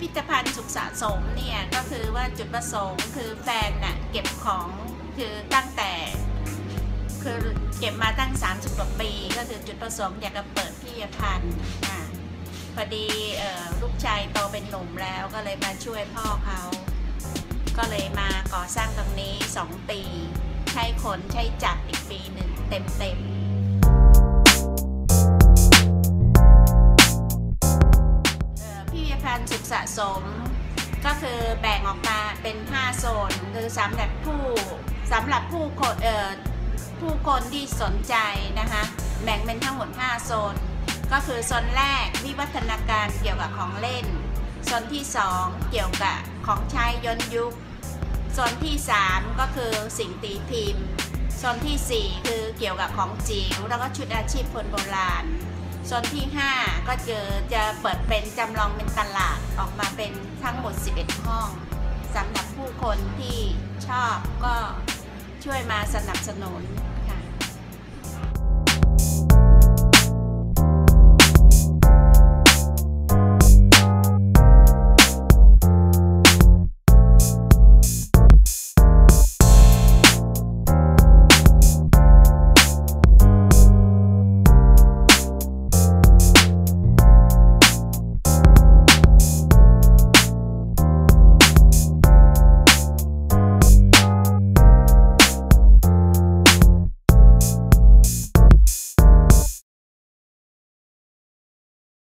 พิพิธภัณฑ์สุขสะสมเนี่ยก็คือว่าจุดประสงค์คือแฟนน่ะเก็บของคือตั้งแต่คือเก็บมาตั้ง 30กว่าปี ก็คือจุดประสงค์อยากจะเปิดพิพิธภัณฑ์อ่าพอดีลูกชายโตเป็นหนุ่มแล้วก็เลยมาช่วยพ่อเขา ก็เลยมาก่อสร้างตรงนี้ 2 ปี ใช้ขนใช้จัดอีกปีหนึ่งเต็มๆ พิพิธภัณฑ์สุขสะสม ก็คือแบ่งออกมาเป็น 5 โซน คือสำหรับผู้สำหรับผู้คนเอ่อผู้คนที่สนใจนะคะแบ่งเป็นทั้งหมด 5 โซน ก็คือโซนแรกวิวัฒนาการเกี่ยวกับของเล่นโซนที่ 2 เกี่ยวกับของใช้ย้อนยุคโซนที่ 3 ก็คือสิ่งตีพิมพ์โซนทีสี่4 คือเกี่ยวกับของจิ๋วแล้วก็ชุดอาชีพคนโบราณโซนที่ 5 ก็เจอจะเปิดเป็นจำลองเป็นตล เป็นทั้งหมด 11 ห้องสำหรับผู้คนที่ชอบก็ช่วยมาสนับสนุน